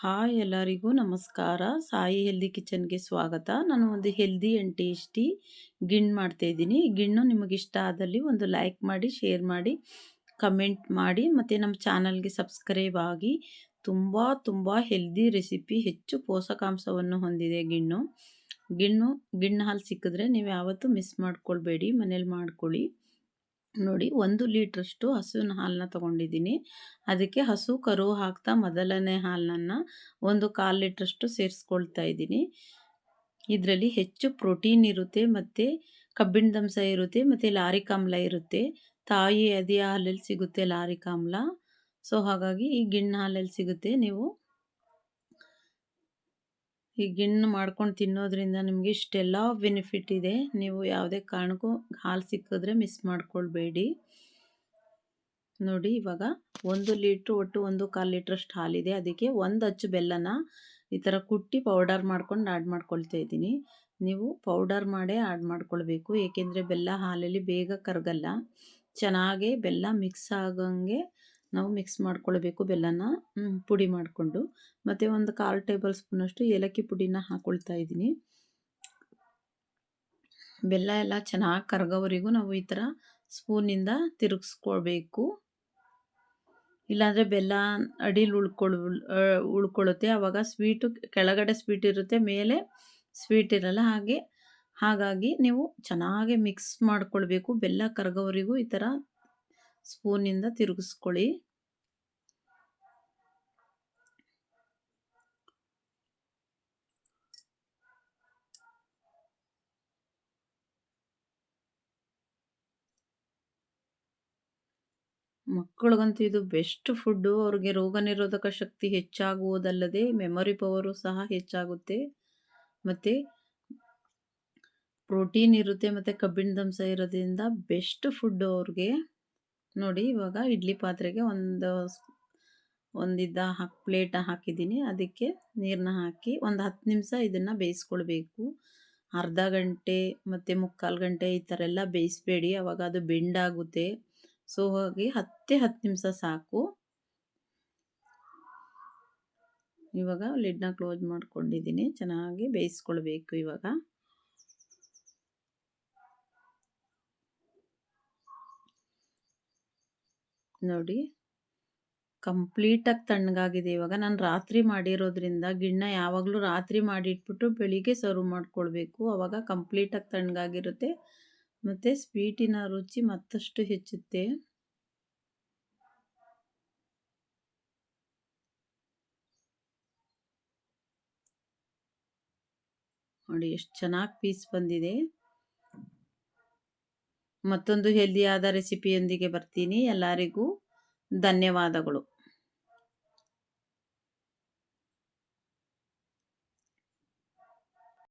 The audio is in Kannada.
ಹಾಯ್ ಎಲ್ಲರಿಗೂ ನಮಸ್ಕಾರ. ಸಾಯಿ ಹೆಲ್ದಿ ಕಿಚನ್ಗೆ ಸ್ವಾಗತ. ನಾನು ಒಂದು ಹೆಲ್ದಿ ಆ್ಯಂಡ್ ಟೇಸ್ಟಿ ಗಿಣ್ಣು ಮಾಡ್ತಾಯಿದ್ದೀನಿ ಗಿಣ್ಣು ನಿಮಗೆ ಇಷ್ಟ ಆದಲ್ಲಿ ಒಂದು ಲೈಕ್ ಮಾಡಿ ಶೇರ್ ಮಾಡಿ ಕಮೆಂಟ್ ಮಾಡಿ, ಮತ್ತು ನಮ್ಮ ಚಾನಲ್ಗೆ ಸಬ್ಸ್ಕ್ರೈಬ್ ಆಗಿ ತುಂಬ ತುಂಬ ಹೆಲ್ದಿ ರೆಸಿಪಿ ಹೆಚ್ಚು ಪೋಷಕಾಂಶವನ್ನು ಹೊಂದಿದೆ ಗಿಣ್ಣು. ಗಿಣ್ಣು ಗಿಣ್ಣು ಹಾಲು ಸಿಕ್ಕಿದ್ರೆ ನೀವು ಯಾವತ್ತೂ ಮಿಸ್ ಮಾಡ್ಕೊಳ್ಬೇಡಿ, ಮನೇಲಿ ಮಾಡ್ಕೊಳ್ಳಿ. ನೋಡಿ ಒಂದು ಲೀಟ್ರಷ್ಟು ಹಸುವಿನ ಹಾಲನ್ನ ತೊಗೊಂಡಿದ್ದೀನಿ. ಅದಕ್ಕೆ ಹಸು ಕರು ಹಾಕ್ತಾ ಮೊದಲನೇ ಹಾಲನ್ನು ಒಂದು ಕಾಲು ಲೀಟ್ರಷ್ಟು ಸೇರಿಸ್ಕೊಳ್ತಾ ಇದ್ದೀನಿ. ಇದರಲ್ಲಿ ಹೆಚ್ಚು ಪ್ರೋಟೀನ್ ಇರುತ್ತೆ ಮತ್ತು ಕಬ್ಬಿಣದಂಶ ಇರುತ್ತೆ ಮತ್ತು ಲಾರಿಕ್ ಆಮ್ಲ ಇರುತ್ತೆ. ತಾಯಿ ಅದೇ ಹಾಲಲ್ಲಿ ಸಿಗುತ್ತೆ ಲಾರಿಕ್ ಆಮ್ಲ ಸೊ ಹಾಗಾಗಿ ಈ ಗಿಣ್ಣ ಹಾಲಲ್ಲಿ ಸಿಗುತ್ತೆ ನೀವು ಈ ಗಿಣ್ಣು ಮಾಡ್ಕೊಂಡು ತಿನ್ನೋದ್ರಿಂದ ನಿಮಗೆ ಇಷ್ಟೆಲ್ಲ ಬೆನಿಫಿಟ್ ಇದೆ. ನೀವು ಯಾವುದೇ ಕಾರಣಕ್ಕೂ ಹಾಲು ಸಿಕ್ಕಿದ್ರೆ ಮಿಸ್ ಮಾಡ್ಕೊಳ್ಬೇಡಿ. ನೋಡಿ ಇವಾಗ ಒಂದು ಲೀಟ್ರ್ ಒಟ್ಟು ಒಂದು ಕಾಲು ಲೀಟ್ರಷ್ಟು ಹಾಲಿದೆ. ಅದಕ್ಕೆ ಒಂದು ಅಚ್ಚು ಬೆಲ್ಲನ ಈ ಥರ ಕುಟ್ಟಿ ಪೌಡರ್ ಮಾಡ್ಕೊಂಡು ಆ್ಯಡ್ ಮಾಡ್ಕೊಳ್ತಾ ಇದ್ದೀನಿ. ನೀವು ಪೌಡರ್ ಮಾಡೇ ಆ್ಯಡ್ ಮಾಡ್ಕೊಳ್ಬೇಕು. ಏಕೆಂದರೆ ಬೆಲ್ಲ ಹಾಲಲ್ಲಿ ಬೇಗ ಕರಗಲ್ಲ. ಚೆನ್ನಾಗೇ ಬೆಲ್ಲ ಮಿಕ್ಸ್ ಆಗಂಗೆ ನಾವು ಮಿಕ್ಸ್ ಮಾಡ್ಕೊಳ್ಬೇಕು ಬೆಲ್ಲನ ಪುಡಿ ಮಾಡಿಕೊಂಡು. ಮತ್ತು ಒಂದು ಕಾಲು ಟೇಬಲ್ ಸ್ಪೂನಷ್ಟು ಏಲಕ್ಕಿ ಪುಡಿನ ಹಾಕ್ಕೊಳ್ತಾ ಇದ್ದೀನಿ. ಬೆಲ್ಲ ಎಲ್ಲ ಚೆನ್ನಾಗಿ ಕರಗೋವರೆಗೂ ನಾವು ಈ ಥರ ಸ್ಪೂನಿಂದ ತಿರುಗಿಸ್ಕೊಳ್ಬೇಕು. ಇಲ್ಲಾಂದರೆ ಬೆಲ್ಲ ಅಡಿಲಿ ಉಳ್ಕೊಳ್ ಉಳ್ಕೊಳ್ಳುತ್ತೆ ಆವಾಗ ಸ್ವೀಟು ಕೆಳಗಡೆ ಸ್ವೀಟ್ ಇರುತ್ತೆ, ಮೇಲೆ ಸ್ವೀಟ್ ಇರಲ್ಲ ಹಾಗೆ. ಹಾಗಾಗಿ ನೀವು ಚೆನ್ನಾಗಿ ಮಿಕ್ಸ್ ಮಾಡ್ಕೊಳ್ಬೇಕು. ಬೆಲ್ಲ ಕರಗೋವರೆಗೂ ಈ ಥರ ಸ್ಪೂನಿಂದ ತಿರುಗಿಸ್ಕೊಳ್ಳಿ. ಮಕ್ಕಳಿಗಂತೂ ಇದು ಬೆಸ್ಟ್ ಫುಡ್ಡು. ಅವ್ರಿಗೆ ರೋಗ ನಿರೋಧಕ ಶಕ್ತಿ ಹೆಚ್ಚಾಗುವುದಲ್ಲದೆ ಮೆಮೊರಿ ಪವರು ಸಹ ಹೆಚ್ಚಾಗುತ್ತೆ. ಮತ್ತು ಪ್ರೋಟೀನ್ ಇರುತ್ತೆ, ಮತ್ತು ಕಬ್ಬಿಣದಂಶ ಇರೋದ್ರಿಂದ ಬೆಸ್ಟ್ ಫುಡ್ಡು ಅವ್ರಿಗೆ. ನೋಡಿ ಇವಾಗ ಇಡ್ಲಿ ಪಾತ್ರೆಗೆ ಒಂದು ಒಂದಿದ್ದ ಹಾಕಿ ಪ್ಲೇಟ ಹಾಕಿದ್ದೀನಿ. ಅದಕ್ಕೆ ನೀರನ್ನ ಹಾಕಿ ಒಂದು ಹತ್ತು ನಿಮಿಷ ಇದನ್ನು ಬೇಯಿಸ್ಕೊಳ್ಬೇಕು. ಅರ್ಧ ಗಂಟೆ ಮತ್ತು ಮುಕ್ಕಾಲು ಗಂಟೆ ಈ ಥರ ಎಲ್ಲ ಬೇಯಿಸ್ಬೇಡಿ. ಅವಾಗ ಅದು ಬೆಂಡಾಗುತ್ತೆ ಸೊ ಹೋಗಿ ಹತ್ತೇ ಹತ್ತು ನಿಮಿಷ ಸಾಕು. ಇವಾಗ ಲಿಡ್ನ ಕ್ಲೋಸ್ ಮಾಡ್ಕೊಂಡಿದ್ದೀನಿ. ಚೆನ್ನಾಗಿ ಬೇಯಿಸ್ಕೊಳ್ಬೇಕು ಇವಾಗ. ನೋಡಿ. ಕಂಪ್ಲೀಟಾಗಿ ತಣ್ಣಗಾಗಿದೆ ಇವಾಗ. ನಾನು ರಾತ್ರಿ ಮಾಡಿರೋದ್ರಿಂದ ಗಿಣ್ಣ ಯಾವಾಗಲೂ ರಾತ್ರಿ ಮಾಡಿಟ್ಬಿಟ್ಟು ಬೆಳಿಗ್ಗೆ ಸರ್ವ್ ಮಾಡ್ಕೊಳ್ಬೇಕು. ಆವಾಗ ಕಂಪ್ಲೀಟಾಗಿ ತಣ್ಣಗಾಗಿರುತ್ತೆ. ಮತ್ತು ಸ್ವೀಟಿನ ರುಚಿ ಮತ್ತಷ್ಟು ಹೆಚ್ಚುತ್ತೆ. ನೋಡಿ, ಎಷ್ಟು ಚೆನ್ನಾಗಿ ಪೀಸ್ ಬಂದಿದೆ. ಮತ್ತೊಂದು ಹೆಲ್ದಿಯಾದ ರೆಸಿಪಿಯೊಂದಿಗೆ ಬರ್ತೀನಿ. ಎಲ್ಲರಿಗೂ ಧನ್ಯವಾದಗಳು.